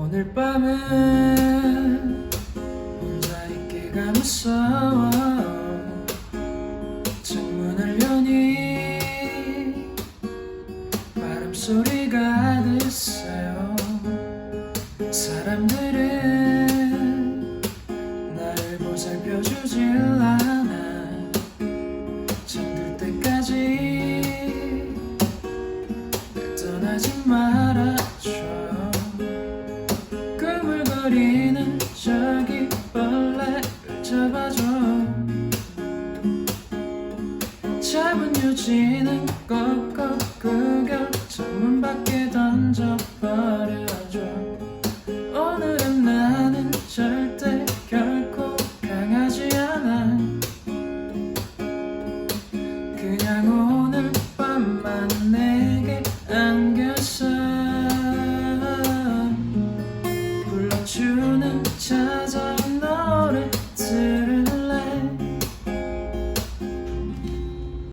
오늘 밤은 혼자 있기가 무서워 창문을 여니 바람 소리가 들어요. 사람들은 나를 보살펴주질 않아. 잠들 때까지 날 떠나지 마라 잡은 유지는 꺾어 구겨 창문 밖에 던져버려